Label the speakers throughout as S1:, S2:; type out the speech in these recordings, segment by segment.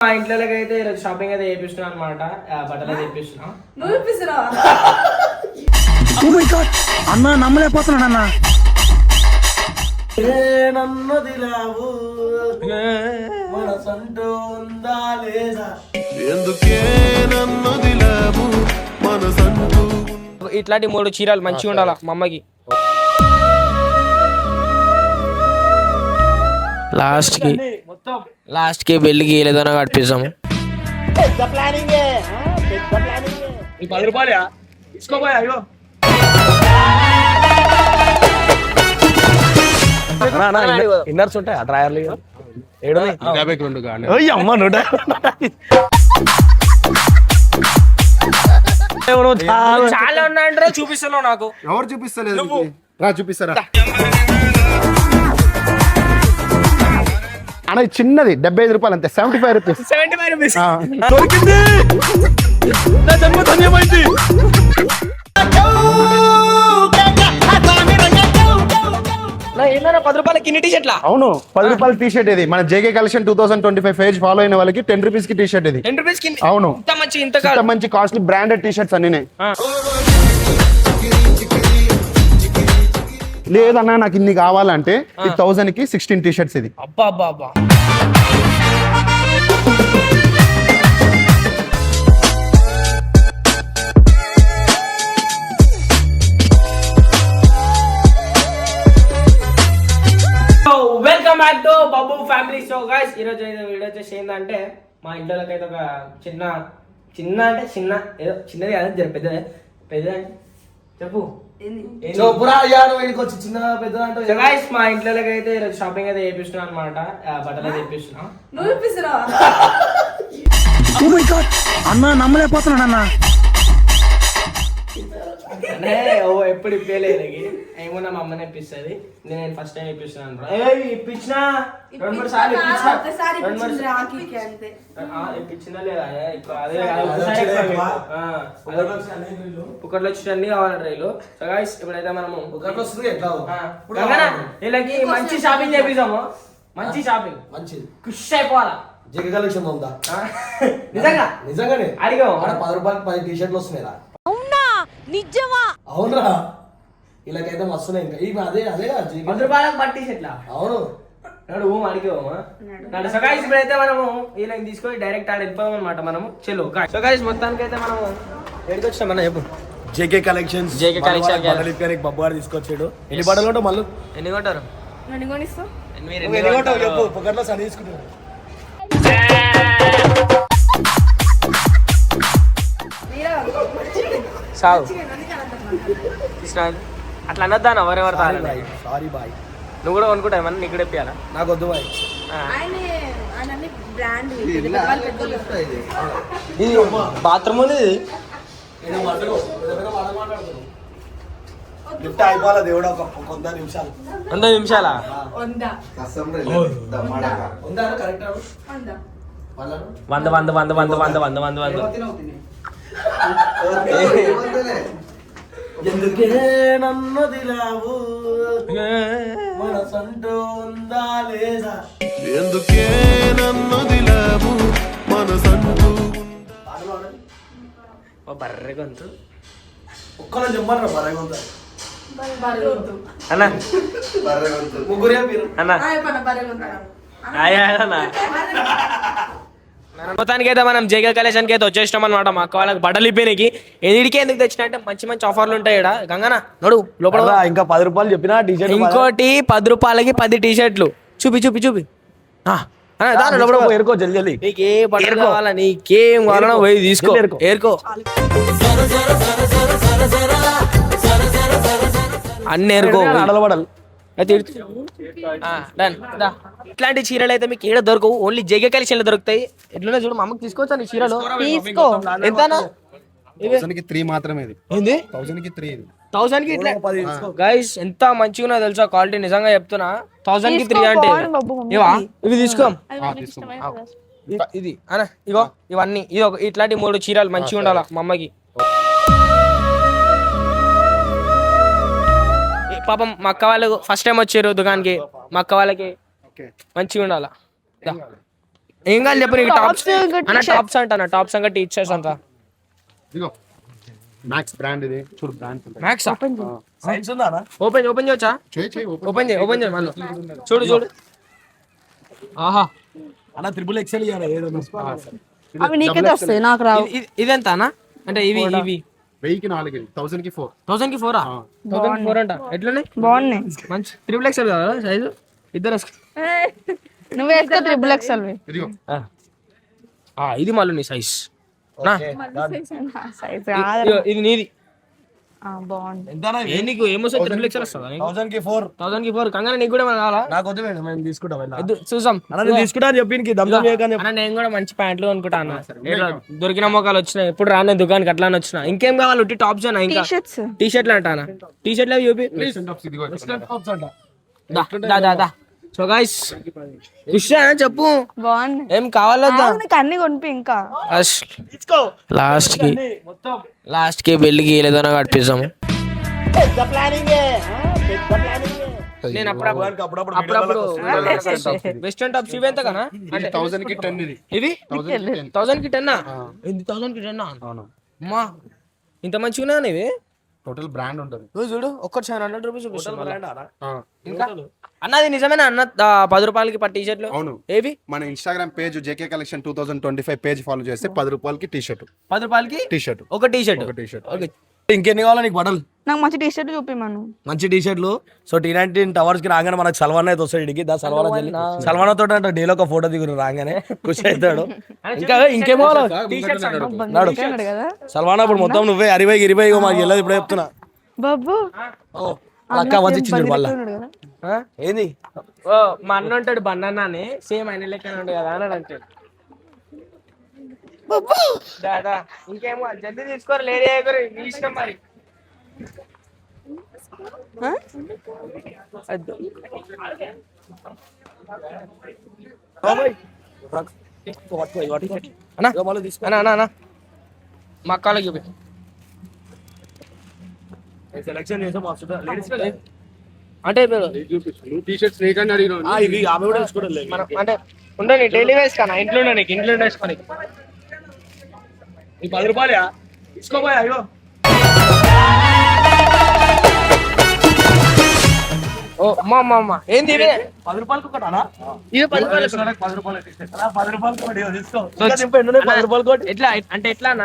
S1: మా ఇంట్లోకి అయితే ఈరోజు షాపింగ్ అయితే చేపిస్తున్నాం అనమాట బట్టలు చేపిస్తున్నాం.
S2: నువ్వు ఇప్పిస్తున్నావా
S3: అన్నా నమ్మలేకపోతున్నాను అన్నా.
S4: నన్నదిలావు మనసంటూ ఉందా లేదా?
S5: ఎందుకే నన్నదిలావు మనసంటూ
S1: ఇట్లాంటి మూడు చీరలు మంచిగా ఉండాలి మా అమ్మకి? లాస్ట్ కి లాస్ట్కి పెళ్ళికి ఏదైనా కట్టిస్తాము పది రూపాయలు తీసుకోపోయా అయ్యో ఇన్నర్స్ ఉంటాయి ఆ డ్రాయర్లు ఏడు అమ్మ నూట చాలా ఉన్నాయంటారా చూపిస్తున్నావు నాకు.
S4: ఎవరు చూపిస్తలేదు రా చూపిస్తారా? అన్న చిన్నది. డెబ్బై ఐదు రూపాయలు అంతే. Seventy five rupees.
S1: Seventy five rupees.
S4: దొరికింది! నా జన్మ ధన్యమైంది!
S1: ఏంటన్నా పది రూపాయలకి ఇన్ని టీ షర్ట్లా
S4: అవును. పది రూపాయల టీ షర్ట్ ఇది. మన JK collection two thousand twenty five page follow అయిన వాళ్ళకి టెన్ రూపీస్కి టీ షర్ట్ ఇది.
S1: టెన్ రూపీస్కి
S4: అవును.
S1: ఇంత మంచి ఇంత
S4: మంచి కాస్ట్లీ బ్రాండెడ్ టీ షర్ట్స్ అన్ని లేదన్నా నాకు ఇన్ని కావాలంటే ఈ థౌసండ్కి సిక్స్టీన్ టీ షర్ట్స్ ఇది
S1: అబ్బా అబ్బా అబ్బా welcome back to Babu family show guys ఈరోజు వీడియో వచ్చేసి ఏంటంటే మా ఇంట్లోకి అయితే ఒక చిన్న చిన్న అంటే చిన్న ఏదో చిన్నది కాదు జర పెద్దదే. పెద్దది. చెప్పు?
S6: చెప్పురా అయ్యా నువ్వు ఇంటికి వచ్చి చిన్న పెద్ద అంటే
S1: గైస్ మా ఇంట్లోకి అయితే షాపింగ్ అయితే చేపిస్తున్నాం అనమాట బట్టలు అయితే చేపిస్తున్నాం.
S2: నువ్వు ఇప్పిస్తున్నావా
S3: అన్నా నమ్మలేకపోతున్నాను అన్నా
S1: అంటే ఓ ఎప్పుడు ఇప్పలేదు ఏమన్నా మా అమ్మని ఇప్పిస్తుంది నేను ఫస్ట్ టైం ఇప్పిస్తున్నాను ఏయ్, ఇప్పించినా? రెండు మూడు సార్లు ఇప్పించినా రెండు మూడు లేదా. ఒకటి వచ్చి అన్ని కావాలి రైలు. సో ఇప్పుడైతే మనము
S6: ఒకటి వస్తుంది ఎట్లా
S1: వీళ్ళకి మంచి షాపింగ్ చేపిస్తాము మంచి షాపింగ్
S6: మంచిది.
S1: ఖుషి అయిపోవాలా?
S6: జగ కలెక్షన్ ఉందా
S1: నిజంగా?
S6: నిజంగానే.
S1: అడిగాము
S6: ఆడ పది రూపాయలకి పది టీ షర్ట్లు వస్తున్నాయిరా.
S2: అవునా నిజమా?
S6: అవునరా ఇలాకైతే ఇంకా. ఇవి అదే అదే
S1: వంద రూపాయలకు చెట్లా
S6: అవును.
S1: నాడు ఊమ అడిగేవమ్మా నాడు. సగాయిస్ ఇప్పుడైతే మనము వీళ్ళని తీసుకొని డైరెక్ట్ ఆడ వెళ్ళిపోదాం అనమాట మనము. చెల్లు సగాయిస్ మొత్తానికి అయితే మనము ఎక్కడికి వచ్చాం మన చెప్పు.
S6: JK collections.
S1: JK Collection
S6: బబ్బు గారు తీసుకొచ్చాడు. ఎన్ని బట్టలు ఉంటావు మళ్ళీ?
S1: ఎన్ని కొంటారు
S2: నన్ను కొనిస్తావు?
S1: ఎన్ని
S6: ఎన్ని కొంటావు? చెప్పు. పొగట్లో సని తీసుకుంటావు
S1: సాగు కృష్ణ అట్లా అనొద్దా ఎవరెవరు
S6: సారీ బాయ్
S1: నువ్వు కూడా కొనుక్కుంటా ఏమన్నా నీకు కూడా
S6: నాకు వద్దు బాయ్
S1: ఇది బాత్రూమ్ ఉంది ఇది.
S6: లిఫ్ట్ అయిపోవాలా దేవుడు? ఒక కొంత నిమిషాలు.
S1: వంద నిమిషాల?
S2: వందా. వందా.
S1: వంద వంద. వంద వంద వంద వంద వంద వంద
S6: ఎందుకే నన్నదిలావు? మనసంటూ ఉందా లేదా?
S5: ఎందుకే నన్నదిలావు? మనసంటూ
S1: బర్రె గొంతు
S6: ఒక్కలో చెప్పండి బరగా ఉందా
S2: బరగొద్దు
S1: అన్న.
S6: ముగ్గురే
S1: అన్న
S2: పన బరగొద్దా
S1: ఆయా అన్న. మొత్తానికి అయితే మనం జేకే కలెక్షన్కి అయితే వచ్చేసినాం అనమాట మా అక్క వాళ్ళకి బట్టలు ఇప్పేనికి ఎదిడికి ఎందుకు తెచ్చినా అంటే మంచి మంచి ఆఫర్లు ఉంటాయి ఇక్కడ గంగన నడు లోపల.
S6: ఇంకా పది రూపాయలు చెప్పినా టీషర్ట్
S1: ఇంకోటి పది రూపాయలకి పది టీ షర్ట్లు చూపి చూపి చూపి ఆ, అన్న, దా, లోపల పో.
S6: ఎరుకో జల్ది జల్ది
S1: నీకు ఏ బట్టలు కావాలా నీకేం కావాలన్నా పోయి తీసుకో
S6: ఏరుకో.
S1: అన్ని ఏరుకో done. దా. ఇట్లాంటి చీరలు అయితే మీకు ఏడ దొరకవు. ఓన్లీ జేగే కలెక్షన్లు దొరుకుతాయి. ఎట్లున్నా చూడు మా అమ్మకి తీసుకోవచ్చా నీ చీరలు? తీసుకో. ఎంతనా?
S4: థౌసండ్కి త్రీ మాత్రమే ఇది.
S1: ఏంది?
S4: థౌసండ్కి త్రీ ఇది.
S1: థౌసండ్కి ఇట్లా గైస్ ఎంత మంచిగా ఉన్నదో తెలుసా? క్వాలిటీ నిజంగా చెప్తున్నా. థౌసండ్కి త్రీ అంటే ఇవా? ఇవి తీసుకో. ఇది. అన్న ఇగో ఇవన్నీ. ఇది ఒక ఇట్లాంటి మూడు చీరలు మంచిగా ఉండాలా మా అమ్మకి? ఏ, పాపం మా అక్క వాళ్ళు ఫస్ట్ టైం వచ్చారు దుకాణానికి. మా అక్క వాళ్ళకి మంచిగా ఉండాలా. ఏం కావాలి? చెప్పు నీకు టాప్స్ అన్న. టాప్స్ అంట టాప్స్ అంతా టీచర్స్ అంతా.
S4: ఇదిగో. మ్యాక్స్ బ్రాండ్ ఇది. చూడు బ్రాండ్
S1: మ్యాక్స్
S6: సైన్స్ ఉందా?
S1: ఓపెన్ ఓపెన్ చేయొచ్చా
S4: చేయి చేయి open.
S1: ఓపెన్ చేయి ఓపెన్ చేయి మళ్ళీ. చూడు చూడు. ఆహా.
S6: అన్న త్రిపుల్ ఎక్సెల్ ఇవ్వాలి ఏదైనా
S2: అవి నీకైతే వస్తాయి నాకు రావు.
S1: ఇది- ఇది- ఇదెంత అన్న? అంటే ఇవి ఇవి.
S4: వెయ్యికి నాలుగు థౌసండ్కి ఫోర్?
S1: థౌసండ్కి ఫోరా థౌసండ్ ఫోర్ అంట. ఎట్లున్నాయి?
S2: బాగున్నాయి.
S1: మంచి. త్రిబుల్ ఎక్స్ఎల్ కదా సైజు ఇద్దరు.
S2: నువ్వు వేసుకో త్రిబుల్
S1: ఇది మళ్ళీ నీ సైజ్ ఇది నీది. నీకు ఏమొస్తుంది త్రిబుల్ ఎక్స్ఎల్ వస్తుందా నీకు?
S6: థౌసండ్కి ఫోర్.
S1: థౌసండ్కి ఫోర్. కంగానే నీకు కూడా ఏమైనా కావాలా?
S6: నాకు వద్దు మేడం మేము తీసుకుంటాం
S1: చూసాం
S6: అన్న నేను తీసుకుంటా చెప్పి.
S1: అన్న కూడా మంచి ప్యాంట్లు అనుకుంటా అన్న. ఏదో దొరికిన మొక్కలు వచ్చినాయి. ఎప్పుడు రాను దుకాణానికి అట్లా వచ్చిన. ఇంకేం కావాలి? ఉట్టి టాప్స్ అన్న ఇంకా.
S2: షర్ట్స్
S1: టీ షర్ట్లు అంట అన్న. టీ షర్ట్లు అవి చూపి. సో గైస్ విషయా చెప్పు ఏం కావాలొద్దా
S2: అన్ని కొనిపి ఇంకా
S1: లాస్ట్కి లాస్ట్కి పెళ్ళికి ఏదైనా కట్టిస్తాము నేను అప్పుడప్పుడు
S6: వానికి అప్పుడప్పుడు
S1: అప్పుడప్పుడు వెస్టర్న్ టాప్స్ ఇవి ఎంత అంటే
S4: థౌసండ్కి టెన్ ఇది
S1: ఇవి థౌసండ్కి టెన్నా ఇది థౌసండ్కి టెన్నా
S4: అవును
S1: అమ్మా ఇంత మంచిగా ఉన్నాను ఇవి
S4: టోటల్ బ్రాండ్ ఉంటుంది.
S1: నువ్వు చూడు ఒక్కటి సెవెన్ హండ్రెడ్ రూపీస్
S6: బ్రాండ్ అన్న.
S4: ఆ,
S1: ఇంకా? అన్నది నిజమేనా అన్న? పది రూపాయలకి పట్టు టీ షర్ట్లు
S4: అవును.
S1: ఏవి?
S4: మన Instagram page JK collection two thousand twenty five page follow చేస్తే పది రూపాయలకి టీ షర్ట్
S1: పది రూపాయలకి
S4: టీ షర్ట్
S1: ఒక టీ షర్ట్
S4: ఒక టీ షర్ట్
S1: ఓకే.
S6: ఇంకెన్ని కావాలా నీకు బట్టలు?
S2: నాకు మంచి టీ షర్ట్ చూపిమను
S6: మంచి టీ షర్ట్లు సో టీ నైన్టీన్ టవర్స్కి రాగానే మనకు సల్మాన్ అయితే వస్తాడు ఇడికి దా సల్మాన్ చెల్లి సల్మాన్ తోటి అంటే డేలో ఒక ఫోటో దిగురు రాగానే ఖుషి అవుతాడు. ఇంకా ఇంకేం కావాలా? నాడు. సల్మాన్ ఇప్పుడు మొత్తం నువ్వే అరివై ఇరవై మాకు వెళ్ళదు ఇప్పుడే చెప్తున్నా.
S2: బాబు.
S6: అక్క వచ్చి ఇచ్చిండు మళ్ళా? ఏంది?
S1: మా అన్న ఉంటాడు అని సేమ్ ఆయన లెక్కనే ఉంటాడు కదా అని అంటాడు దాదా ఇంకేమో జల్దీ తీసుకోరు లేడీ అయ్యారు నీ ఇష్టం మరి? వద్దు. మా అక్కలకి చూపి.
S6: సెలెక్షన్ చేసాం లేడీస్
S1: అంటే మీరు
S4: టీ షర్ట్స్ నీకన్నా అడిగిన
S6: ఇవి ఆమె కూడా తీసుకోవడం లేదు.
S1: మనం అంటే ఉండని డైలీ వేస్ కానా ఇంట్లో ఉండని ఇంట్లో వేసుకొని
S6: ఈ పది రూపాయలు తీసుకోపోయా అయ్యో
S1: ఓ అమ్మా అమ్మా అమ్మా. ఏంది ఇవే
S6: పది రూపాయలకి ఒకటి. అన్నా
S1: ఇవి పది రూపాయలు
S6: పది రూపాయలు పది రూపాయలకి ఒకటి తీసుకో. ఇంకా దింపు ఎన్నున్నాయి? పది రూపాయలకి ఒకటి.
S1: ఎట్లా? అంటే ఎట్లా అన్న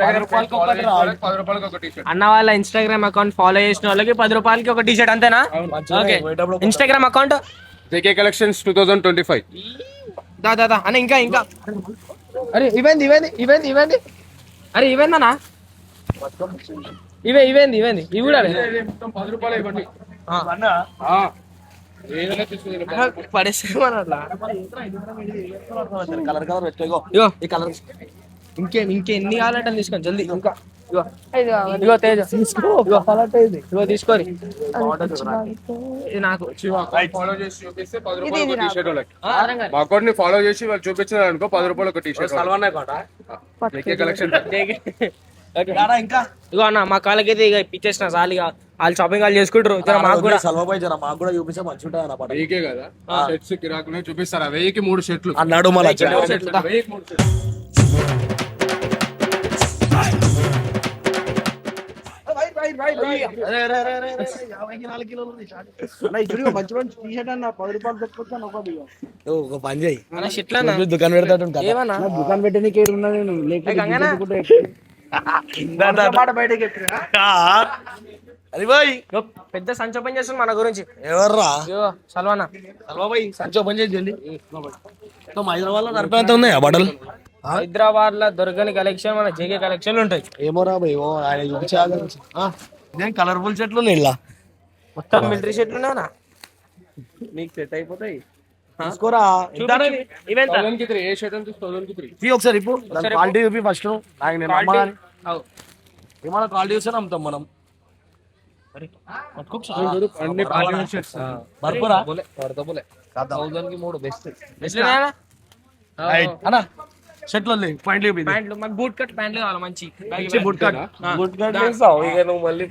S6: పది రూపాయలకి ఒకటి రా.
S4: పది రూపాయలకి ఒక టీ షర్ట్
S1: అన్న వాళ్ళ ఇన్స్టాగ్రామ్ అకౌంట్ ఫాలో చేసిన వాళ్ళకి పది రూపాయలకి ఒక టీ షర్ట్ అంతేనా
S6: మంచిగా
S1: ఓకే.
S6: పోయేటప్పుడు
S1: Instagram account
S4: JK collections two thousand twenty five.
S1: దా దా దా. అన్న ఇంకా ఇంకా. అరే ఇవేంది ఇవేంది ఇవేంది ఇవేంది అరే ఇవేందన్నా ఇవే ఇవేంది ఇవేంది ఇవి కూడా
S4: పది రూపాయలు ఇవ్వండి.
S6: అన్నా,
S1: పడేసేమన్నట్లా
S6: కలర్ కలర్? పెట్టుకో ఇగో.
S1: ఇగో
S6: ఈ కలర్.
S1: ఇంకేం ఇంకెన్ని కావాలంటే తీసుకోండి జల్దీ ఇంకా. ఇగో
S2: ఇది కావాలి
S1: ఇగో తేజ.
S6: తీసుకో కావాలంటే ఇది.
S1: ఇగో తీసుకోరి. ఇది నాకు.
S4: ఫాలో చేసి చూపిస్తే పది. షర్ట్. మా అకౌంట్ని ఫాలో చేసి వాళ్ళు చూపించారు అనుకో పది రూపాయలు ఒక టీ షర్ట్
S6: సల్మాన్ కోట?
S4: JK collection
S1: okay.
S6: ఇంకా?
S1: ఇగో అన్న మా కాళ్ళకైతే ఇక ఇచ్చేసిన చాలుగా వాళ్ళు షాపింగ్ వాళ్ళు చేసుకుంటారు. జర మాకు కూడా.
S6: సల్మాబాయ్ జర మాకు కూడా చూపిస్తే మంచిగా ఉంటుంది అన్న పాట.
S4: వెయ్యికే కదా. షర్ట్స్ కిరాకునే చూపిస్తారా? వెయ్యికి మూడు షర్ట్లు.
S6: అన్నాడు మళ్ళీ ఒక పని చేయి. దుకాణం పెడతాడు దుకాణం
S1: పెద్ద చేస్తుంది మన గురించి.
S6: ఎవర్రా?
S1: సల్వానా.
S6: సల్మాబాయ్ సంచి ఓపెన్ చేసి హైదరాబాద్లో నడిపేంత ఉన్నాయా బట్టలు?
S1: హైదరాబాద్లో దొరకని కలెక్షన్ మన జేకే కలెక్షన్ ఉంటాయి.
S6: ఏమో రా ఆయన చూపించాలి నేను కలర్ఫుల్ చెట్లు ఇలా?
S1: మొత్తం మిలిటరీ షర్ట్లు ఉన్నాయా
S6: నీకు సెట్ అయిపోతాయి. తీసుకోరా.
S1: ఈవెంట్
S4: థౌసండ్కి త్రీ ఏ షర్ట్ అంటే థౌసండ్కి త్రీ
S6: ఇవి ఒకసారి ఇప్పు. క్వాలిటీ చూపి ఫస్ట్ నాకు నేను
S1: Quality.
S6: నమ్మగానే ఏమన్నా క్వాలిటీ చూస్తే నమ్ముతాం మనం.
S4: అన్ని పార్టీ షర్ట్స్
S6: బర్పురా
S4: థౌసండ్కి మూడు బెస్ట్
S6: అన్నా. షర్ట్లు లేవు పాయింట్లు చూపి
S1: ప్యాంట్లు మాకు బూట్ కట్ ప్యాంట్లు కావాలి మంచి.
S6: Boot cut. బుట్ కట్ చేస్తావు ఇక నువ్వు మళ్ళీ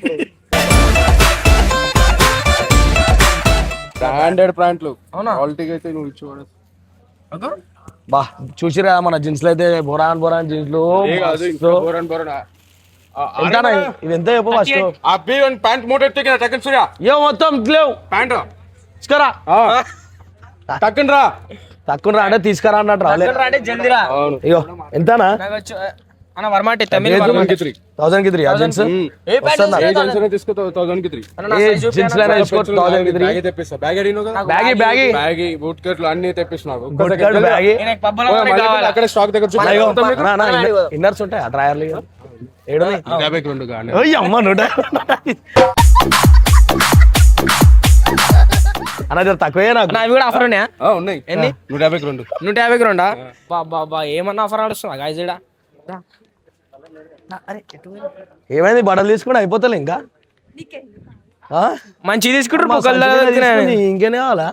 S4: బ్రాండెడ్ ప్యాంట్లు
S1: అవునా?
S4: క్వాలిటీకి అయితే నువ్వు ఇచ్చేవాడు
S6: బా చూసిరా మన జీన్స్లు అయితే బొరాన్ బొరాన్ జీన్స్లు ఎంత ఇవి ఎంత చెప్పు ఫస్ట్
S7: అబ్బి ప్యాంట్ మూట ఎత్తే టక్కన్ సూర్య.
S6: ఏ మొత్తం లేవు.
S7: ప్యాంట్. టక్కన్ రా
S6: తక్కువ రా అంటే తీసుకురా అన్నట్టు రాలే
S1: అంటే జల్దిరా
S6: ఇగో ఎంతనా?
S1: నాకు వచ్చు అన్న వర్మాటి తమిళ వర్మాటి
S6: థౌసండ్కి త్రీ
S7: కి త్రీ
S6: జీన్స్. లైనా కి త్రీ
S7: బ్యాగ్ తెప్పిస్తా. బ్యాగ్ అడిగిన
S6: బ్యాగి బ్యాగి.
S7: బ్యాగ్ బూట్ కట్లు అన్ని
S6: బ్యాగి?
S7: అక్కడ స్టాక్ దగ్గర
S6: ఇన్నర్స్ ఉంటాయి? ఆ డ్రాయర్లు ఏడు
S7: యాభైకి రెండు
S6: అమ్మ నూట తక్కువే నాకు.
S1: అవి కూడా ఆఫర్ ఉన్నాయా?
S7: ఉన్నాయి.
S1: ఎన్ని?
S7: నూట యాభైకి రెండు.
S1: నూట యాభైకి రెండా? బా బా బా ఏమన్నా ఆఫర్ ఆడుస్తున్నా గాయస్ ఈడ?
S6: ఏమైంది? బట్టలు తీసుకుని అయిపోతలే ఇంకా? ఆ?
S1: మంచి తీసుకుంటారు
S6: ఇంకేనే కావాలా?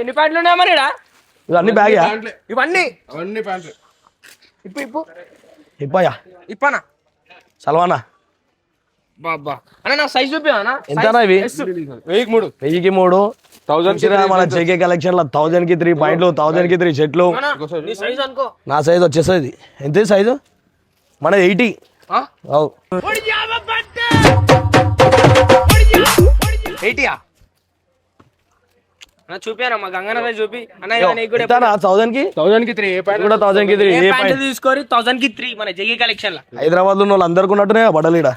S1: ఎన్ని ప్యాంట్లు ఉన్నాయా మరి?
S6: ఇవన్నీ బ్యాగ్?
S1: ఇవన్నీ?
S7: అవన్నీ ప్యాంట్లు.
S1: ఇప్పు ఇప్పు.
S6: ఇప్పయా?
S1: ఇప్పనా?
S6: సల్వానా
S1: బాబా అన్న నా సైజ్ చూపినా
S6: ఎంతనా ఇవి
S7: వెయ్యికి మూడు. థౌసండ్
S6: మన జేకే కలెక్షన్లో కి త్రీ పాయింట్లు థౌజండ్కి త్రీ షర్ట్లు
S1: నీ సైజ్ అనుకో.
S6: నా సైజ్ వచ్చేస్తుంది. ఎంత సైజు మన ఎయిటీ? అవు.
S1: ఎయిటీయా?
S7: థౌసండ్
S1: థౌసండ్
S6: హైదరాబాద్లో. వాళ్ళు అందరికి ఉన్నట్టునే బడలు?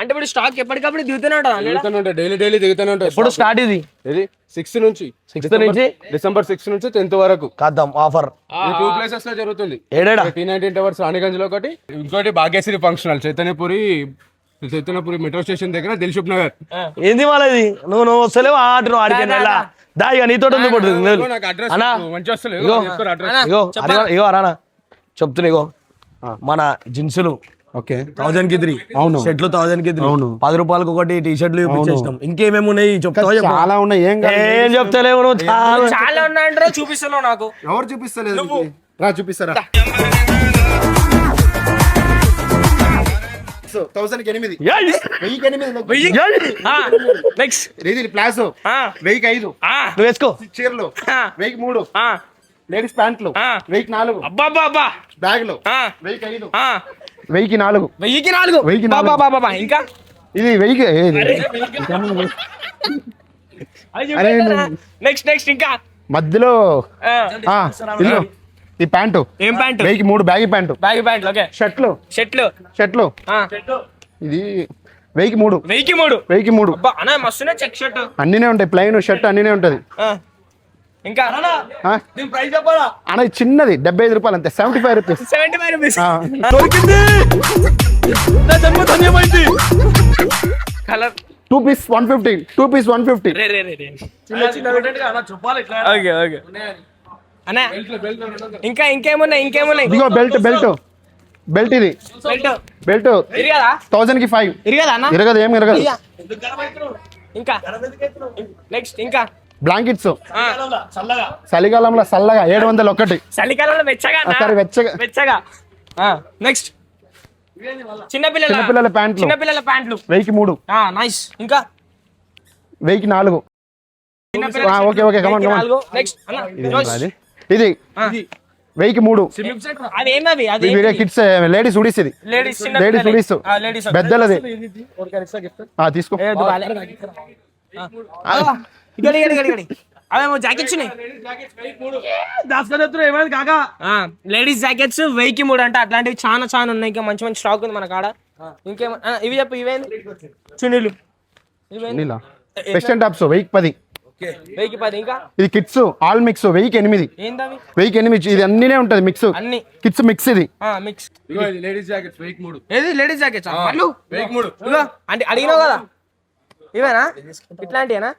S1: అంటే ఇప్పుడు స్టాక్ ఎప్పటికప్పుడు దిగుతూనే ఉంటుంది
S7: డైలీ డైలీ దిగుతూనే ఉంటాయి
S6: ఎప్పుడు స్టార్ట్ ఇది?
S7: ఇది సిక్స్త్ నుంచి.
S6: సిక్స్త్ నుంచి?
S7: డిసెంబర్ సిక్స్త్ నుంచి టెన్త్ వరకు.
S6: కాద్దాం ఆఫర్
S7: ఈ టూ ప్లేసెస్లో జరుగుతుంది.
S6: ఏడేడా?
S7: టీ నైన్టీన్ టవర్స్ రాణిగంజ్లో ఒకటి ఇంకోటి Bhagyashree function hall Chaitanyapuri Chaitanyapuri metro station దగ్గర దిల్షుక్ నగర్.
S6: ఏంది వాళ్ళది నువ్వు నువ్వు వస్తలేవు ఆట నువ్వు ఆడికి నెల. దా. ఇక నీతో ఉంది పడుతుంది
S7: నాకు అడ్రస్
S6: అన్నా.
S7: మంచి వస్తలేదు.
S6: ఇగో.
S7: అడ్రస్
S6: ఇగో అరే, ఇగో అరానా చెప్తున్నా ఇగో. మన జిన్సులు.
S4: ఓకే.
S6: థౌజండ్కి త్రీ
S4: అవును.
S6: షర్ట్లు థౌజండ్కి త్రీ
S4: అవును.
S6: పది రూపాయలకి ఒకటి టీ షర్ట్లు చూపించేసినాం. ఇంకేమేమి ఉన్నాయి? చెప్తావా.
S4: చాలా ఉన్నాయి. ఏం.
S6: ఏం చెప్తలేవు నువ్వు? చాలా
S1: చాలా ఉన్నాయంటారా చూపిస్తున్నావు నాకు.
S4: ఎవరు చూపిస్తలేదు? రా చూపిస్తారా? థౌసండ్ వెయ్యికి ఐదు.
S6: నువ్వు వేసుకో.
S4: చీరలు. వెయ్యికి మూడు. లేడీస్ ప్యాంట్లు
S1: ఆ.
S4: వెయ్యికి నాలుగు.
S1: అబ్బా అబ్బా
S4: బ్యాగులు
S1: ఆ.
S4: వెయ్యికి ఐదు. వెయ్యికి నాలుగు.
S1: వెయ్యికి నాలుగు?
S4: వెయ్యికి
S1: బాబా
S4: నాలుగు.
S1: బాబా ఇంకా?
S4: ఇది వెయ్యికి? అరే,
S1: నెక్స్ట్ నెక్స్ట్ ఇంకా?
S4: మధ్యలో. ఈ ప్యాంటు.
S1: ఏం ప్యాంట్?
S4: వెయ్యికి మూడు baggy pant.
S1: Bag pant okay.
S4: షర్ట్లు.
S1: షర్ట్లు.
S4: షర్ట్లు.
S1: ఆ.
S4: ఇది వెయ్యికి మూడు.
S1: వెయ్యికి మూడు?
S4: వెయ్యికి మూడు.
S1: అబ్బా అన్న మస్తునే చెక్ షర్ట్.
S4: అన్నినే ఉంటాయి ప్లెయిన్ షర్ట్ అన్నినే ఉంటది.
S1: ఇంకా
S4: ఆ? అన్న ఇది చిన్నది డెబ్బై ఐదు రూపాయలు అంతే seventy five rupees
S1: seventy five rupees
S6: దొరికింది! నా జన్మ ధన్యమైంది!
S1: Colour
S4: two piece one fifty two piece one fifty
S1: okay okay అన్న ఇంకా ఇంకేమున్నాయి ఇంకేమున్నాయి?
S4: ఇదిగో బెల్ట్ బెల్ట్ బెల్ట్ ఇది.
S1: బెల్ట్
S4: బెల్ట్
S1: ఇరిగదా?
S4: థౌజండ్కి ఫైవ్
S1: ఇరిగదా అన్న?
S4: ఇరగదు ఏం ఇరగదు.
S1: ఇంకా. నెక్స్ట్ ఇంకా.
S4: బ్లాంకెట్స్. చలికాలంలో చల్లగా ఏడు వందలు ఒకటి.
S1: చలికాలంలో వెచ్చగా
S4: వెచ్చగా.
S1: నెక్స్ట్ చిన్నపిల్లల
S4: చిన్నపిల్లల ప్యాంట్లు.
S1: చిన్నపిల్లల ప్యాంట్లు.
S4: వెయ్యికి మూడు.
S1: నైస్ ఇంకా?
S4: వెయ్యికి నాలుగు. ఓకే, ఓకే,
S1: నెక్స్ట్
S4: ఇదేంట్రా అది? ఇది. వెయ్యికి మూడు. వీడియో కిడ్స్ లేడీస్ ఉడీస్ ఇది.
S1: లేడీస్
S4: ఉడీస్ పెద్దలది. ఆ, తీసుకో.
S1: ఇక్కడ ఇక్కడ ఇక్కడ అవేమో జాకెట్స్ ఉన్నాయి.
S6: కాకా
S1: లేడీస్ జాకెట్స్ వెయ్యికి మూడు అంటే అట్లాంటివి చాలా చాలా ఉన్నాయి. ఇంకా మంచి మంచి స్టాక్ ఉంది మన కాడ. ఇంకేమో ఇవి చెప్పు ఇవేంది? చున్నీలు.
S4: వెస్టర్న్ టాప్స్ పది.
S1: పది ఇంకా?
S4: ఇది కిడ్స్ ఆల్ మిక్స్ ఎనిమిది. ఎనిమిది ఇది అన్నినే ఉంటది మిక్స్
S1: అన్ని.
S4: కిడ్స్ మిక్స్ ఇది.
S1: మిక్స్
S7: లేడీస్ జాకెట్స్ మూడు.
S1: ఏది? లేడీస్ జాకెట్స్ పళ్ళు
S7: వెయ్యికి మూడు.
S1: ఇగో అంటే అడిగినావు కదా? ఇవేనా? ఇట్లాంటివేనా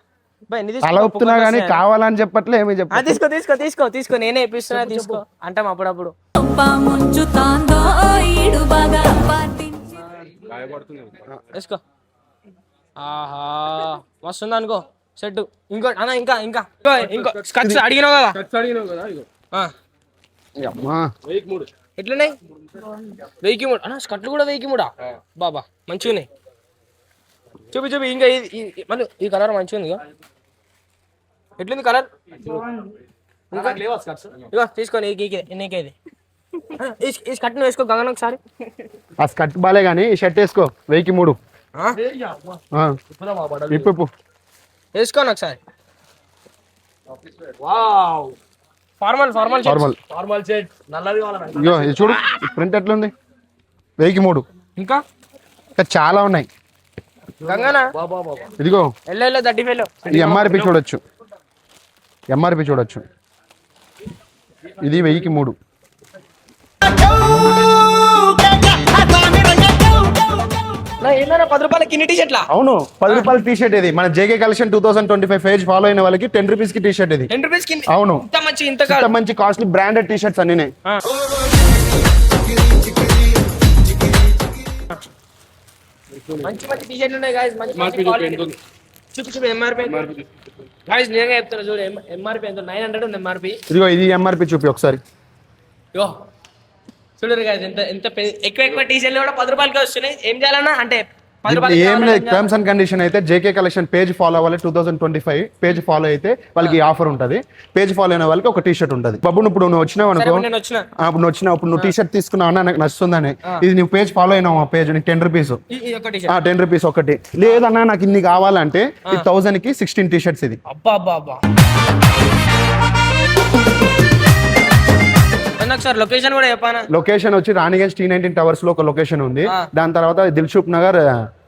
S1: వస్తాయా?
S4: కావాలని చెప్పట్లే ఏమి
S1: ఆ,
S4: చెప్ప
S1: తీసుకో తీసుకో తీసుకో తీసుకో. నేనే ఇప్పిస్తున్నా తీసుకో. అంటాం అప్పుడప్పుడు. తీసుకో. ఆహా వస్తుంది అనుకో. సెట్ ఇంకో అన్న ఇంకా ఇంకా. ఇంకో, స్కట్స్ అడిగినావు కదా?
S7: అడిగినావు కదా
S1: ఎట్లున్నాయి? వెయ్యికి మూడు. అన్న స్కట్లు కూడా వెయ్యికి మూడా? బాబా మంచిగా ఉన్నాయి చూపి చూపి ఇంకా ఇది- మళ్ళీ ఈ కలర్ మంచిగా ఉంది ఇగో. ఎట్లుంది కలర్? ఇగో తీసుకొని నీకే ఇది. ఈ స్కర్ట్ను వేసుకో గగన్ ఒకసారి.
S4: ఆ స్కర్ట్ బాలే కానీ ఈ షర్ట్ వేసుకో వెయ్యికి మూడు.
S1: ఆ?
S4: ఆ. విప్పు విప్పు.
S1: వేసుకోను ఒకసారి. Formal formal
S4: normal
S6: normal set నల్లది
S4: ఇది చూడు ప్రింట్ ఎట్లుంది? వెయ్యికి మూడు.
S1: ఇంకా?
S4: ఇంకా చాలా ఉన్నాయి.
S1: గంగనా?
S4: ఇదిగో.
S1: ఎల్లో ఎల్లో థర్టీ ఫైవ్
S4: ఇది ఎంఆర్పి చూడొచ్చు. ఎంఆర్పి చూడొచ్చు. ఇది వెయ్యికి మూడు.
S1: పది రూపాయలకి ఇన్ని
S4: అవును పది రూపాయల టీ షర్ట్ ఇది. మన JK collection two thousand twenty five page follow అయిన వాళ్ళకి టెన్ రూపీస్కి టీ షర్ట్ ఇది.
S1: టెన్ రూపీస్కి
S4: అవును.
S1: ఇంత మంచి ఇంత
S4: మంచి కాస్ట్లీ బ్రాండెడ్ టీ షర్ట్స్ అన్ని
S1: మంచి మంచి షర్ట్లు ఉన్నాయి గాయస్ మంచి మంచి
S7: MRP చూపి?
S1: చూపి ఎంఆర్పి గాయస్ నిజంగా చెప్తున్నా చూడు ఎంఆర్పి ఎంత నైన్ హండ్రెడ్ ఉంది ఎంఆర్పి
S4: ఇదిగో ఇది ఎంఆర్పి చూపి ఒకసారి.
S1: యో. చూడరు గాయస్ ఎంత ఎంత ఎక్కువ ఎక్కువ టీ షర్ట్లు కూడా పది రూపాయలకి వస్తున్నాయి. ఏం చేయాలన్నా అంటే
S4: ఏం లేదు టర్మ్స్ అండ్ కండిషన్ అయితే జేకే కలెక్షన్ పేజ్ ఫాలో అవ్వాలి two thousand twenty five page follow అయితే వాళ్ళకి ఆఫర్ ఉంటుంది. పేజ్ ఫాలో అయిన వాళ్ళకి ఒక టీ షర్ట్ ఉంటుంది. బాబు ఇప్పుడు నువ్వు వచ్చినావు అనుకో.
S1: ఇప్పుడు నేను వచ్చిన.
S4: ఆ, ఇప్పుడు నువ్వు టీ షర్ట్ తీసుకున్నావు అన్న నాకు నచ్చుతుందని. ఇది నువ్వు పేజ్ ఫాలో అయినావు ఆ పేజ్ నీకు టెన్ రూపీస్ టెన్ రూపీస్ ఒకటి. లేదన్నా నాకు ఇన్ని కావాలంటే ఈ థౌసండ్కి సిక్స్టీన్ టీ షర్ట్స్ ఇది
S1: అబ్బా. ఒకసారి లొకేషన్ కూడా చెప్పానా?
S4: లొకేషన్ వచ్చి రాణిగంజ్ టీ నైన్టీన్ టవర్స్లో ఒక లొకేషన్ ఉంది. దాని తర్వాత Dilsukhnagar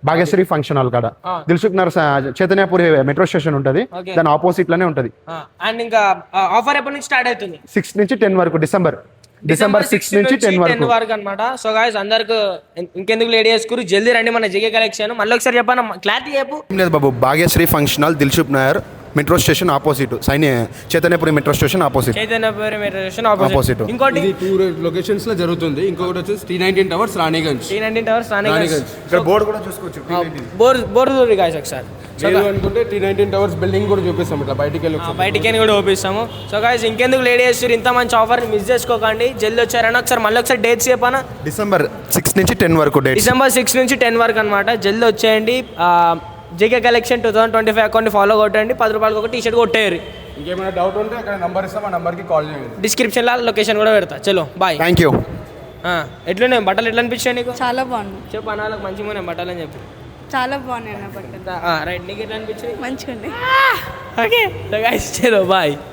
S4: Bhagyashree function hall కాడ. దిల్సుఖ్ నగర్ చైతన్యపురి మెట్రో స్టేషన్ ఉంటది. దాని ఆపోజిట్లోనే ఉంటది.
S1: అండ్ ఇంకా ఆఫర్ ఎప్పటి నుంచి స్టార్ట్ అవుతుంది?
S4: సిక్స్ నుంచి టెన్ వరకు డిసెంబర్ డిసెంబర్ సిక్స్ నుంచి టెన్ వరకు.
S1: వరకు అనమాట సో గాయస్ అందరికి ఇంకెందుకు లేడీ చేసుకుని జల్దీ రండి మన జేకే కలెక్షన్ మళ్ళీ ఒకసారి చెప్పాను? క్లారిటీ చెప్పు.
S4: లేదు బాబు Bhagyashree function hall Dilsukhnagar. Metro station opposite. Saini Chaitanyapuri metro station opposite.
S1: Chaitanya పేరు మెట్రో
S4: Opposite.
S1: ఆపోజిట్. ఇంకోటి
S7: ఇది టూ లొకేషన్స్లో జరుగుతుంది. ఇంకొకటి వచ్చేసి T nineteen towers Ranigunj.
S1: T nineteen towers
S7: Ranigunj.
S4: ఇక్కడ బోర్డు కూడా చూసుకోవచ్చు
S1: బోర్ బోర్ దూరి గాయస్ ఒకసారి. సో
S7: లేదు అనుకుంటే టీ నైన్టీన్ టవర్స్ బిల్డింగ్ కూడా చూపిస్తాం ఇట్లా బయటికి వెళ్ళి ఒకసారి.
S1: బయటికి అని కూడా ఓపిస్తాము సో గాయస్ ఇంకెందుకు లేడీ చేస్తారు ఇంత మంచి ఆఫర్ మిస్ చేసుకోకండి. జల్దీ వచ్చారని ఒకసారి మళ్ళీ ఒకసారి డేట్స్ చెప్పానా?
S4: డిసెంబర్ సిక్స్ నుంచి టెన్ వరకు డేట్
S1: డిసెంబర్ సిక్స్ నుంచి టెన్ వరకు అనమాట జల్దీ వచ్చేయండి. JK collection two thousand twenty five account follow కొట్టండి. పది రూపాయలకి ఒక టీ షర్ట్ కొట్టేయరు
S7: ఇంకేమైనా డౌట్ ఉంటే అక్కడ నంబర్ ఇస్తాం ఆ నంబర్కి కాల్ చేయండి.
S1: డిస్క్రిప్షన్లో లొకేషన్ కూడా పెడతా. చలో బాయ్
S4: థ్యాంక్ యూ
S1: ఎట్లున్నాయి? బట్టలు ఎట్లా అనిపించాయి నీకు?
S2: చాలా బాగుంది
S1: చెప్పు అనాలకు మంచిగా ఉన్నాయి బట్టలు అని చెప్పి.
S2: చాలా బాగున్నాయి నా బట్టలు.
S1: రైట్ నీకు ఎట్లా అనిపించాయి
S2: మంచిగా ఉంది
S1: ఓకే చలో బాయ్